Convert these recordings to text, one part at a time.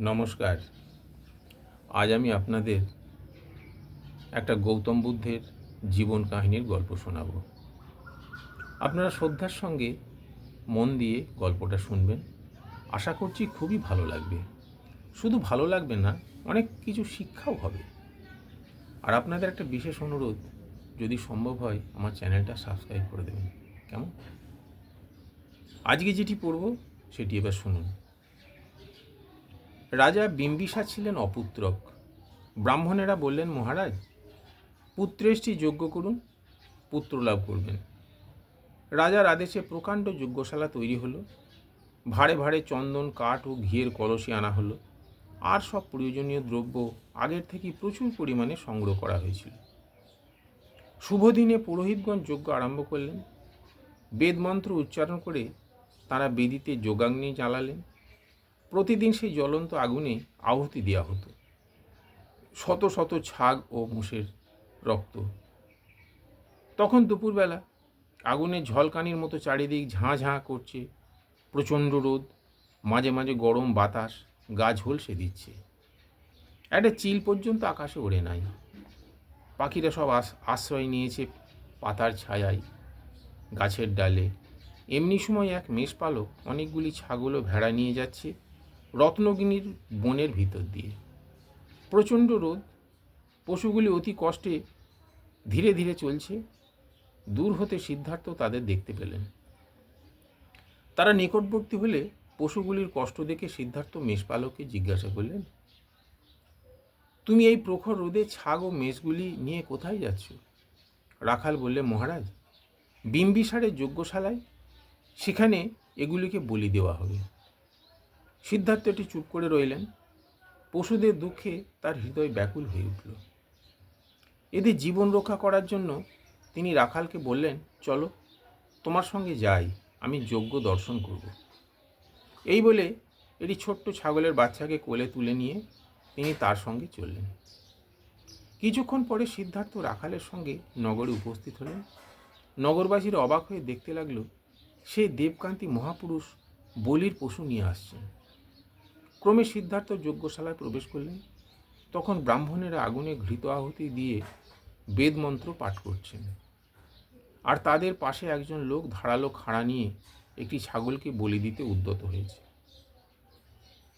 নমস্কার। আজ আমি আপনাদের একটা গৌতম বুদ্ধের জীবন কাহিনীর গল্প শোনাব। আপনারা শ্রদ্ধার সঙ্গে মন দিয়ে গল্পটা শুনবেন। আশা করছি খুবই ভালো লাগবে। শুধু ভালো লাগবে না, অনেক কিছু শিক্ষাও হবে। আর আপনাদের একটা বিশেষ অনুরোধ, যদি সম্ভব হয় আমার চ্যানেলটা সাবস্ক্রাইব করে দেবেন। কেমন? আজকে যেটি পড়ব, সেটি এবার শুনুন। রাজা বিম্বিসা ছিলেন অপুত্রক। ব্রাহ্মণেরা বললেন, মহারাজ, পুত্রেষ্টি যজ্ঞ করুন পুত্র লাভ করবেন। রাজার আদেশে প্রকাণ্ড যজ্ঞশালা তৈরি হলো। ভাড়ে ভাড়ে চন্দন, কাঠ ও ঘিয়ের কলসি আনা হলো। আর সব প্রয়োজনীয় দ্রব্য আগের থেকেই প্রচুর পরিমাণে সংগ্রহ করা হয়েছিল। শুভ দিনে পুরোহিতগণ যজ্ঞ আরম্ভ করলেন। বেদমন্ত্র উচ্চারণ করে তারা বেদিতে যোগাগ্নি জ্বালালেন। প্রতিদিন সেই জ্বলন্ত আগুনে আহুতি দেওয়া হতো। শত শত ছাগ ও মোষের রক্ত। তখন দুপুরবেলা আগুনের ঝলকানির মতো চারিদিক ঝাঁ ঝাঁ করছে, প্রচণ্ড রোদ, মাঝে মাঝে গরম বাতাস, গা ঝলসে দিচ্ছে। একটা চিল পর্যন্ত আকাশে ওড়ে নাই। পাখিরা সব আশ্রয় নিয়েছে পাতার ছায়ায়, গাছের ডালে। এমনি সময় এক মেষপালক অনেকগুলি ছাগল ও ভেড়া নিয়ে যাচ্ছে। রত্নগিনীর বনের ভিতর দিয়ে। প্রচণ্ড রোদ, পশুগুলি অতি কষ্টে ধীরে ধীরে চলছে। দূর হতে সিদ্ধার্থ তাদের দেখতে পেলেন। তারা নিকটবর্তী হলে পশুগুলির কষ্ট দেখে সিদ্ধার্থ মেষপালককে জিজ্ঞাসা করলেন, তুমি এই প্রখর রোদে ছাগ ও মেষগুলি নিয়ে কোথায় যাচ্ছ? রাখাল বললে, মহারাজ, বিম্বিসারের যজ্ঞশালায়। সেখানে এগুলিকে বলি দেওয়া হবে। সিদ্ধার্থটি চুপ করে রইলেন। পশুদের দুঃখে তার হৃদয় ব্যাকুল হয়ে উঠল। এদের জীবন রক্ষা করার জন্য তিনি রাখালকে বললেন, চলো, তোমার সঙ্গে যাই, আমি যজ্ঞ দর্শন করব। এই বলে এটি ছোট্ট ছাগলের বাচ্চাকে কোলে তুলে নিয়ে তিনি তার সঙ্গে চললেন। কিছুক্ষণ পরে সিদ্ধার্থ রাখালের সঙ্গে নগরে উপস্থিত হলেন। নগরবাসীর অবাক হয়ে দেখতে লাগল সেই দেবকান্তি মহাপুরুষ বলির পশু নিয়ে আসছেন। ক্রমে সিদ্ধার্থ যজ্ঞশালায় প্রবেশ করলেন। তখন ব্রাহ্মণেরা আগুনে ঘৃত আহুতি দিয়ে বেদমন্ত্র পাঠ করছেন। আর তাদের পাশে একজন লোক ধারালো খাড়া নিয়ে একটি ছাগলকে বলি দিতে উদ্যত হয়েছে।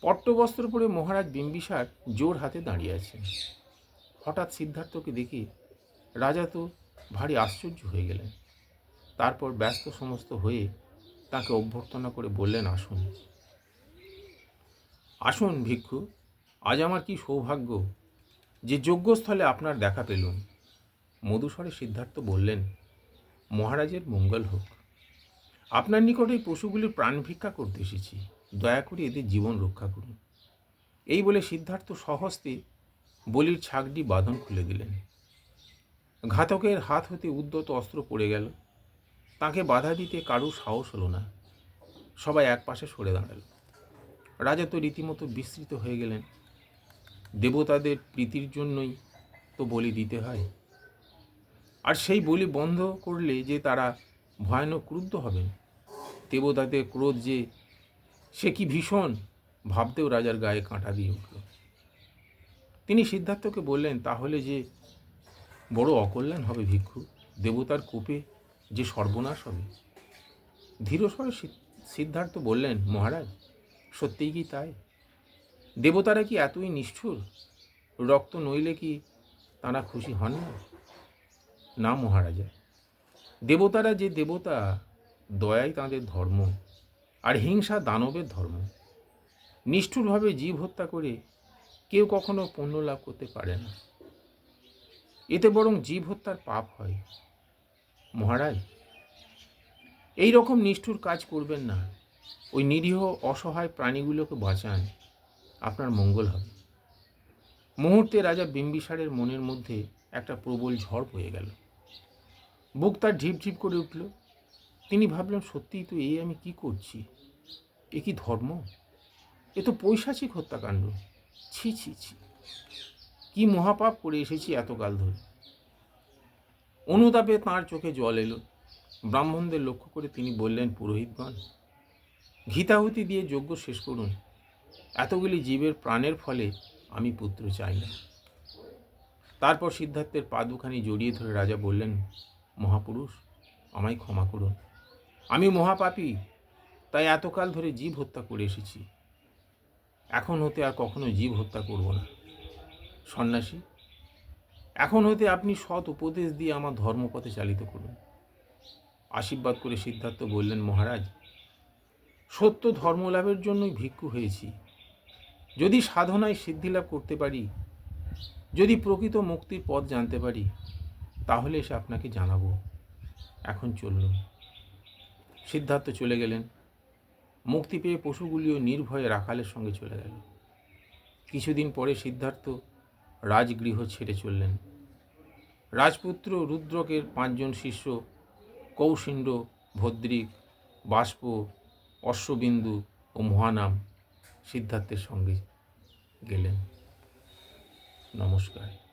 পট্টবস্ত্র পরে মহারাজ বিম্বিসার জোর হাতে দাঁড়িয়ে আছেন। হঠাৎ সিদ্ধার্থকে দেখে রাজা তো ভারী আশ্চর্য হয়ে গেলেন। তারপর ব্যস্ত সমস্ত হয়ে তাকে অভ্যর্থনা করে বললেন, আসুন। আসুন ভিক্ষু, আজ আমার কি সৌভাগ্য যে যজ্ঞস্থলে আপনার দেখা পেলুম। মধুস্বরে সিদ্ধার্থ বললেন, মহারাজের মঙ্গল হোক। আপনার নিকটে এই পশুগুলির প্রাণ ভিক্ষা করতে এসেছি। দয়া করে এদের জীবন রক্ষা করুন। এই বলে সিদ্ধার্থ সহস্তে বলির ছাগটি বাঁধন খুলে দিলেন। ঘাতকের হাত হতে উদ্যত অস্ত্র পড়ে গেল। তাকে বাধা দিতে কারুর সাহস হলো না। সবাই এক পাশে সরে দাঁড়াল। রাজা তো রীতিমতো বিস্তৃত হয়ে গেলেন। দেবতাদের প্রীতির জন্যই তো বলি দিতে হয়। আর সেই বলি বন্ধ করলে যে তারা ভয়ানক ক্রুদ্ধ হবেন। দেবতাদের ক্রোধ যে, সে কি ভীষণ? ভাবতেও রাজার গায়ে কাঁটা দিয়ে উঠল। তিনি সিদ্ধার্থকে বললেন, তাহলে যে বড় অকল্যাণ হবে ভিক্ষু, দেবতার কোপে যে সর্বনাশ হবে। ধীরস্বরে সিদ্ধার্থ বললেন, মহারাজ সত্যিই কি তাই? দেবতারা কি এতই নিষ্ঠুর? রক্ত নইলে কি তারা খুশি হন না? না মহারাজা, দেবতারা যে দেবতা, দয়াই তাঁদের ধর্ম আর হিংসা দানবের ধর্ম। নিষ্ঠুরভাবে জীব হত্যা করে কেউ কখনো পণ্য লাভ করতে পারে না। এতে বরং জীব হত্যার পাপ হয়। মহারাজ এই রকম নিষ্ঠুর কাজ করবেন না। ওই নিরীহ, অসহায় প্রাণীগুলোকে বাঁচান। আপনার মঙ্গল হবে। মুহূর্তে রাজা বিম্বিসারের মনের মধ্যে একটা প্রবল ঝড় বয়ে গেল। বুক তার ঢিপ ঢিপ করে উঠল। তিনি ভাবলেন, সত্যিই তো এই আমি কি করছি? এ কি ধর্ম? এ তো পৈশাচিক হত্যাকাণ্ড। ছি ছি ছি। কি মহাপাপ করে এসেছি এতকাল ধরে? অনুতাপে তাঁর চোখে জল এলো। ব্রাহ্মণদের লক্ষ্য করে তিনি বললেন, পুরোহিতগণ ঘিতাহুতি দিয়ে যজ্ঞ শেষ করুন। এতগুলি জীবের প্রাণের ফলে আমি পুত্র চাই না। তারপর সিদ্ধার্থের পা দুখানি জড়িয়ে ধরে রাজা বললেন, মহাপুরুষ, আমায় ক্ষমা করুন। আমি মহাপাপী, তাই এতকাল ধরে জীব হত্যা করে এসেছি। এখন হতে আর কখনো জীব হত্যা করব না। সন্ন্যাসী, এখন হতে আপনি সৎ উপদেশ দিয়ে আমার ধর্মপথে চালিত করুন। আশীর্বাদ করে সিদ্ধার্থ বললেন, মহারাজ সত্য ধর্মলাভের জন্যই ভিক্ষু হয়েছি। যদি সাধনায় সিদ্ধিলাভ করতে পারি, যদি প্রকৃত মুক্তির পথ জানতে পারি, তাহলে এসে আপনাকে জানাব। এখন চলুন। সিদ্ধার্থ চলে গেলেন। মুক্তি পেয়ে পশুগুলিও নির্ভয়ে রাখালের সঙ্গে চলে গেল। কিছুদিন পরে সিদ্ধার্থ রাজগৃহ ছেড়ে চললেন। রাজপুত্র রুদ্রকের পাঁচজন শিষ্য কৌশিণ্ড, ভদ্রিক, বাষ্প অশ্ববিন্দু ও মহানাম সিদ্ধার্থের সঙ্গে গেলেন। নমস্কার।